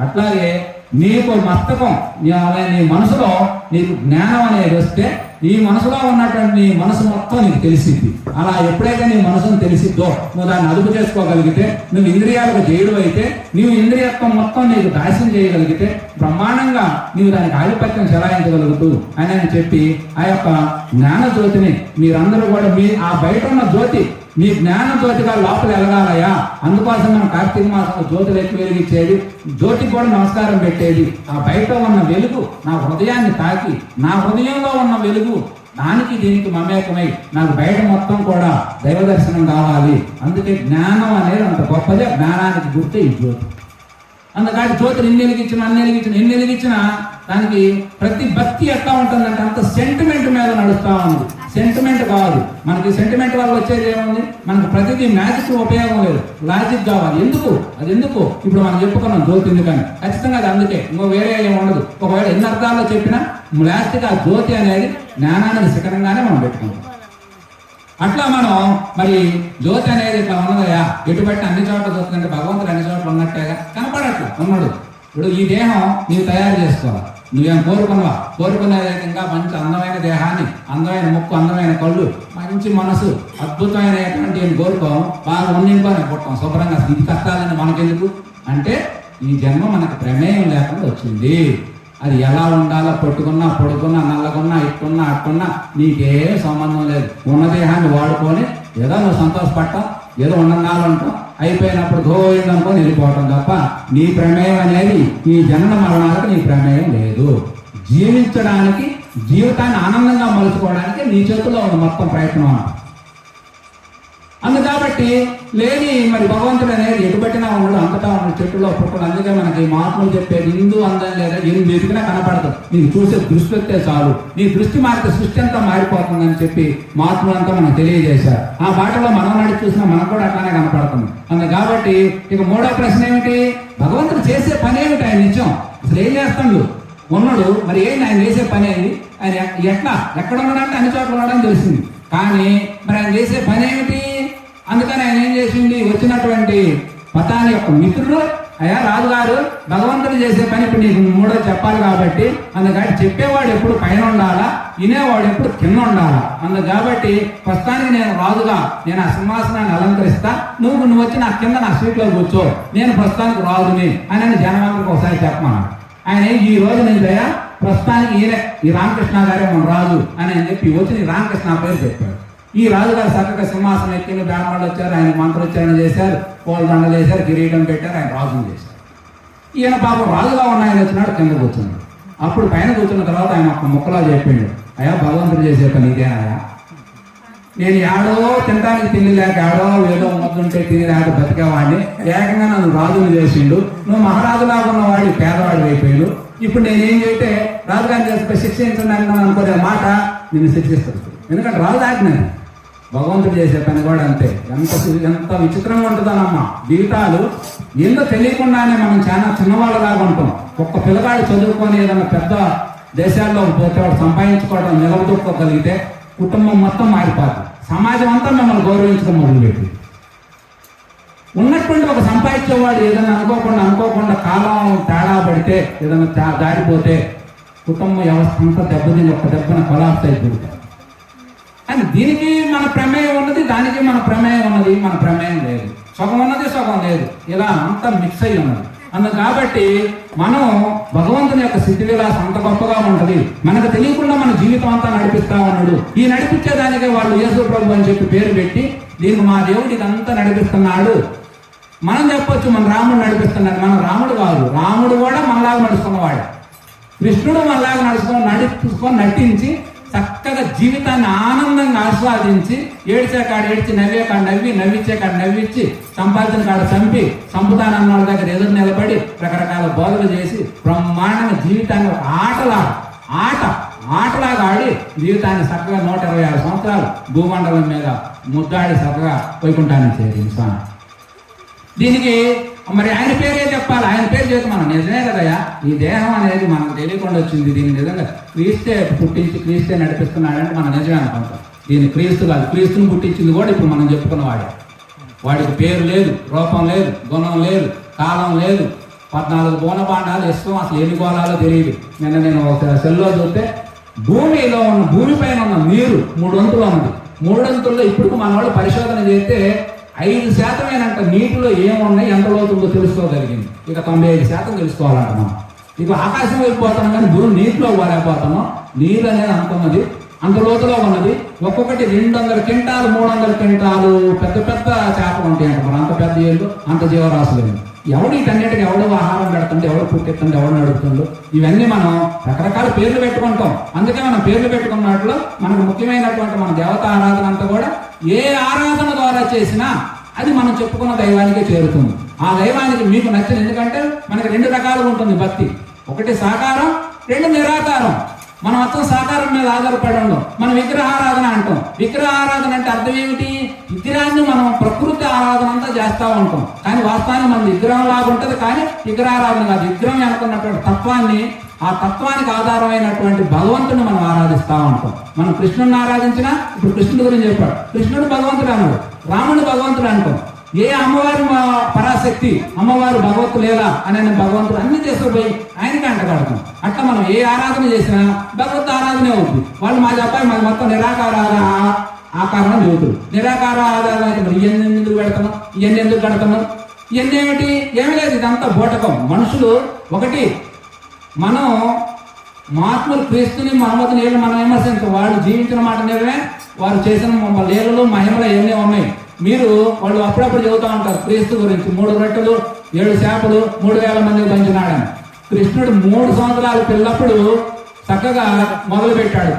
అట్లాగే నీకు మస్తకం. నీ అలా నీ మనసులో నీకు జ్ఞానం అనేది వస్తే ఈ మనసులో ఉన్నటువంటి నీ మనసు మొత్తం నీకు తెలిసింది అలా ఎప్పుడైతే నీ మనసును తెలిసిద్దో నువ్వు దాన్ని అదుపు చేసుకోగలిగితే నువ్వు ఇంద్రియాలకు జయుడు అయితే నీవు ఇంద్రియత్వం మొత్తం నీకు దాస్యం చేయగలిగితే బ్రహ్మాండంగా నీవు దానికి ఆధిపత్యం చెలాయించగలుగుతూ అని అని చెప్పి ఆ యొక్క జ్ఞాన జ్యోతిని మీరందరూ కూడా మీ ఆ బయట ఉన్న జ్యోతి మీ జ్ఞాన జ్యోతిగా లోపల ఎలగాలయ్యా అందుకోసం మనం కార్తీక మాసంలో జ్యోతులు ఎక్కువ వెలిగించేది జ్యోతి కూడా నమస్కారం పెట్టేది. ఆ బయట ఉన్న వెలుగు నా హృదయాన్ని తాకి నా హృదయంలో ఉన్న వెలుగు దానికి దీనికి మమేకమై నాకు బయట మొత్తం కూడా దైవ దర్శనం కావాలి. అందుకే జ్ఞానం అనేది అంత గొప్పదే. జ్ఞానానికి గుర్తే ఈ జ్యోతి. అందుకని జ్యోతిని ఎన్ని వెలిగించిన అన్ని వెలిగించిన ఎన్ని వెలిగించినా దానికి ప్రతి భక్తి ఎట్లా ఉంటుందంటే అంత సెంటిమెంట్ మీద నడుస్తా ఉంది. సెంటిమెంట్ కాదు. మనకి సెంటిమెంట్ వల్ల వచ్చేది ఏముంది? మనకు ప్రతిదీ మ్యాజిక్ ఉపయోగం లేదు. లాజిక్ కావాలి. ఎందుకు? అది ఎందుకు? ఇప్పుడు మనం చెప్పుకున్నాం జ్యోతి ఎందుకని. ఖచ్చితంగా అది అందుకే. ఇంకో వేరే ఏమి ఉండదు. ఒకవేళ ఎన్ని అర్థాల్లో చెప్పినా లాస్ట్గా ఆ జ్యోతి అనేది జ్ఞానానికి శిఖరంగానే మనం పెట్టుకుంటాం. అట్లా మనం మరి జ్యోతి అనేది ఇట్లా ఉన్నదయా ఎటుబట్టి అన్ని చోట్ల చూస్తుందంటే భగవంతుడు అన్ని చోట్ల ఉన్నట్టేగా? కనపడట్లా ఉన్నాడు. ఇప్పుడు ఈ దేహం నీవు తయారు చేసుకోవాలి. నువ్వేం కోరుకున్నావా? కోరుకునేది ఇంకా మంచి అందమైన దేహాన్ని అందమైన ముక్కు అందమైన కళ్ళు మంచి మనసు అద్భుతమైనటువంటి ఏం కోరుకో బాగా ఉన్నించుకొని పుట్టాం. శుభ్రంగా ఇది కష్టాలని మనకెందుకు? అంటే ఈ జన్మ మనకు ప్రమేయం లేకుండా వచ్చింది. అది ఎలా ఉండాలో పట్టుకున్నా పడుకున్నా నల్లకున్నా ఇట్టున్నా అట్టున్నా నీకే సంబంధం లేదు. ఉన్న దేహాన్ని వాడుకొని ఏదో నువ్వు సంతోషపడటం ఏదో ఉన్ననాలంటాం అయిపోయినప్పుడు గోయిందనుకొని వెళ్ళిపోవటం తప్ప నీ ప్రమేయం అనేది ఈ జనన మరణాలకు నీ ప్రమేయం లేదు జీవించడానికి జీవితాన్ని ఆనందంగా మలుచుకోవడానికి నీ చేతిలో ఉన్న మొత్తం ప్రయత్నం అన్నమాట. కాబట్టి లేని మరి భగవంతుడు అనేది ఎటుబట్టినా ఉన్నాడు అంతటా ఉన్నాడు చెట్టులో పుట్టడు. అందుకే మనకి మహాత్ములు చెప్పేది హిందూ అందం లేదా ఎన్ని వెతికినా కనపడదు. నీకు చూసే దృష్టి వస్తే చాలు. నీ దృష్టి మారితే సృష్టి అంతా మారిపోతుందని చెప్పి మహాత్ములంతా మనకు తెలియజేశారు. ఆ బాటలో మనం నడిచి చూసినా మనకు కూడా అట్లానే కనపడుతుంది. అందు కాబట్టి ఇక మూడో ప్రశ్న ఏమిటి? భగవంతుడు చేసే పని ఏమిటి ఆయన నిత్యం? అసలు ఏం చేస్తాడు? ఉన్నాడు మరి ఏంటి ఆయన చేసే పని ఏంటి ఆయన ఎట్లా? ఎక్కడ ఉన్నాడంటే అన్ని చోట్ల ఉన్నాడని తెలిసింది. కానీ మరి ఆయన చేసే పని ఏమిటి? అందుకని ఆయన ఏం చేసింది వచ్చినటువంటి పతాని యొక్క మిత్రుడు అయ్యా రాజుగారు భగవంతుడు చేసే పని ఇప్పుడు నీకు మూడో చెప్పాలి కాబట్టి అందుకని చెప్పేవాడు ఎప్పుడు పైన ఉండాలా? వినేవాడు ఎప్పుడు కింద ఉండాలా? అందు కాబట్టి ప్రస్తుతానికి నేను రాజుగా నేను ఆ సింహాసనాన్ని అలంకరిస్తా. నువ్వు నువ్వు వచ్చి నా కింద నా సీట్లో కూర్చో. నేను ప్రస్తుతానికి రాజుని అని ఆయన జనమందరికి ఒకసారి చెప్పమన్నాడు. ఆయన ఈ రోజు నుంచి ప్రస్తుతానికి ఈయన ఈ రామకృష్ణ గారే మన రాజు అని చెప్పి వచ్చి నీ రామకృష్ణ పేరు చెప్పాడు. ఈ రాజుగారు చక్కగా సింహాసనం ఎక్కిన బ్రాహ్మణులు వచ్చారు ఆయన మంత్రోచ్చారణ చేశారు పూల దండలు వేశారు కిరీటం పెట్టారు ఆయన రాజుని చేశారు. ఈయన పాపం రాజుగా ఉన్న ఆయన వచ్చినాడు కింద కూర్చున్నాడు. అప్పుడు పైన కూర్చున్న తర్వాత ఆయన ఒక ముక్కలా చెప్పిండు అయ్యా భగవంతుడు చేసే పని ఇదే ఇదేనాయా నేను యాడో తినడానికి తిండి లేక ఆడో ఏదో ముద్దుంటే తిని లేక బతికేవాడిని. ఏకంగా నన్ను రాజుని చేసిండు. నువ్వు మహారాజులాగా ఉన్నవాడి పేదవాడు అయిపోయాడు. ఇప్పుడు నేనేం చేస్తే రాజుగారిని చేస్తే శిక్షించండి అనుకునే మాట నిన్ను శిక్షిస్తాడు ఎందుకంటే రాజు ఆజ్ఞది భగవంతుడు చేసే పని కూడా అంతే. ఎంత ఎంత విచిత్రంగా ఉంటుందనమ్మ. జీవితాలు ఏందో తెలియకుండానే మనం చాలా చిన్నవాళ్ళలాగా ఉంటాం. ఒక్క పిల్లగాడు చదువుకొని ఏదైనా పెద్ద దేశాల్లో పోతే వాడు సంపాదించుకోవడం నిలబడుకోగలిగితే కుటుంబం మొత్తం మారిపోతుంది సమాజం అంతా మిమ్మల్ని గౌరవించడం మొదలుపెట్టి ఉన్నటువంటి ఒక సంపాదించేవాడు ఏదైనా అనుకోకుండా అనుకోకుండా కాలం తేడా పడితే ఏదైనా దారిపోతే కుటుంబ వ్యవస్థ అంతా దెబ్బతిని ఒక దెబ్బన కొలాప్స్ అయిపోతుంది కానీ దీనికి మన ప్రమేయం ఉన్నది దానికి మన ప్రమేయం ఉన్నది మన ప్రమేయం లేదు. సగం ఉన్నది సగం లేదు. ఇలా అంతా మిక్స్ అయి ఉన్నది. అందు కాబట్టి మనం భగవంతుని యొక్క స్థితి విలాసం అంత గొప్పగా ఉంటది. మనకు తెలియకుండా మన జీవితం అంతా నడిపిస్తా ఉన్నాడు. ఈ నడిపించేదానికే వాళ్ళు యేసు ప్రభు అని చెప్పి పేరు పెట్టి దీనికి మా దేవుడు ఇదంతా నడిపిస్తున్నాడు. మనం చెప్పొచ్చు మన రాముడు నడిపిస్తున్నాడు. మన రాముడు కాదు. రాముడు కూడా మనలాగా నడుస్తున్నవాడు. కృష్ణుడు మనలాగా నడుచుకొని నడుచుకొని నటించి చక్కగా జీవితాన్ని ఆనందంగా ఆస్వాదించి ఏడ్చే కాడ ఏడ్చి నవ్వే కాడ నవ్వి నవ్వించే కాడ నవ్వించి సంపాదించిన కాడ చంపి సంపుతానన్న వాళ్ళ దగ్గర ఎదురు నిలబడి రకరకాల బోధలు చేసి బ్రహ్మాండంగా జీవితాన్ని ఒక ఆటలాగా ఆట ఆటలాగా ఆడి జీవితాన్ని చక్కగా నూట ఇరవై ఆరు సంవత్సరాలు భూమండలం మీద ముద్దాడి చక్కగా వైకుంఠాన్ని చేరింది దీనికి మరి ఆయన పేరే చెప్పాలి. ఆయన పేరు చేతి మనం. నిజమే కదయ్యా? ఈ దేహం అనేది మనకు తెలియకుండా వచ్చింది. దీన్ని నిజంగా క్రీస్తే పుట్టించి క్రీస్తే నడిపిస్తున్నాడంటే మనం నిజమే అనుకుంటాం. దీన్ని క్రీస్తు కాదు. క్రీస్తుని పుట్టించింది కూడా ఇప్పుడు మనం చెప్పుకున్నవాడే. వాడికి పేరు లేదు రూపం లేదు గుణం లేదు కాలం లేదు. పద్నాలుగు బోనబాండాలు ఇష్టం అసలు ఎన్ని గోళాలో తెలియదు. నిన్న నేను ఒక సెల్లో చూస్తే భూమిలో ఉన్న భూమిపైన ఉన్న నీరు మూడొంతులు ఉన్నది. మూడంతుల్లో ఇప్పుడు మన వాళ్ళు పరిశోధన చేస్తే ఐదు శాతమేనంట నీటిలో ఏమున్నాయి ఎంత లోతుందో తెలుసుకోగలిగింది. ఇక తొంభై ఐదు శాతం తెలుసుకోవాలంట మనం ఇక ఆకాశం వెళ్ళిపోతాం కానీ భూమి నీటిలో పోలేకపోతున్నాం. నీరు అనేది అంత ఉన్నది అంత లోతులో ఉన్నది. ఒక్కొక్కటి రెండు వందల క్వింటాలు మూడు వందల క్వింటాలు పెద్ద పెద్ద చేపలు ఉంటాయంట మన అంత పెద్ద ఏళ్ళు అంత జీవరాశులు ఎవడు వీటన్నిటికి ఎవడు ఆహారం పెడుతుంది ఎవడు పుట్టిస్తుంది ఎవడు నడుపుతుండో ఇవన్నీ మనం రకరకాల పేర్లు పెట్టుకుంటాం. అందుకే మనం పేర్లు పెట్టుకున్నట్లు మనకు ముఖ్యమైనటువంటి మన దేవత ఆరాధన అంతా కూడా ఏ ఆరాధన ద్వారా చేసినా అది మనం చెప్పుకున్న దైవానికే చేరుతుంది. ఆ దైవానికి మీకు నచ్చిన ఎందుకంటే మనకి రెండు రకాలుగా ఉంటుంది భక్తి. ఒకటి సాకారం రెండు నిరాకారం. మనం మొత్తం సాకారం మీద ఆధారపడి ఉండం మనం విగ్రహారాధన అంటాం. విగ్రహారాధన అంటే అర్థం ఏమిటి? విగ్రహాన్ని మనం ప్రకృతి ఆరాధన అంతా చేస్తా ఉంటాం. కానీ వాస్తవానికి మన విగ్రహం లాగా ఉంటుంది కానీ విగ్రహారాధన కాదు. విగ్రహం అనుకున్నటువంటి తత్వాన్ని ఆ తత్వానికి ఆధారమైనటువంటి భగవంతుని మనం ఆరాధిస్తా ఉంటాం. మనం కృష్ణుని ఆరాధించినా ఇప్పుడు కృష్ణుడి గురించి చెప్పాడు. కృష్ణుడు భగవంతుడు అన్నాడు. రాముడు భగవంతుడు అంటాం ఏ అమ్మవారి మా- పరాశక్తి అమ్మవారు భగవత్ లేదా అని ఆయన భగవంతుడు అన్ని తీసుకుపోయి ఆయనకి అంటగడతాం అట్లా మనం ఏ ఆరాధన చేసినా భగవత్ ఆరాధనే అవుతుంది వాళ్ళు మా చెప్పాలి మాది మొత్తం నిరాకార ఆకారం చెబుతారు నిరాకార ఆధారం అయితే మరి ఇవన్నీ ఎందుకు పెడతాం ఇవన్నీ ఎందుకు కడతాం ఇవన్నీ ఏమిటి? ఏమి లేదు. ఇదంతా బోటకం. మనుషులు ఒకటి మనం మహాత్ములు క్రీస్తుని మహమ్మద్ని నీళ్ళు మనం విమర్శించం. వాళ్ళు జీవించిన మాట నిజమే వారు చేసిన నీళ్ళలో మహిమలు ఎన్ని ఉన్నాయి. మీరు వాళ్ళు అప్పుడప్పుడు చెబుతూ ఉంటారు క్రీస్తు గురించి మూడు రొట్టెలు ఏడు చేపలు మూడు వేల మంది పంచినాడని. కృష్ణుడు మూడు సంవత్సరాలు పిల్లప్పుడు చక్కగా మొదలు పెట్టాడు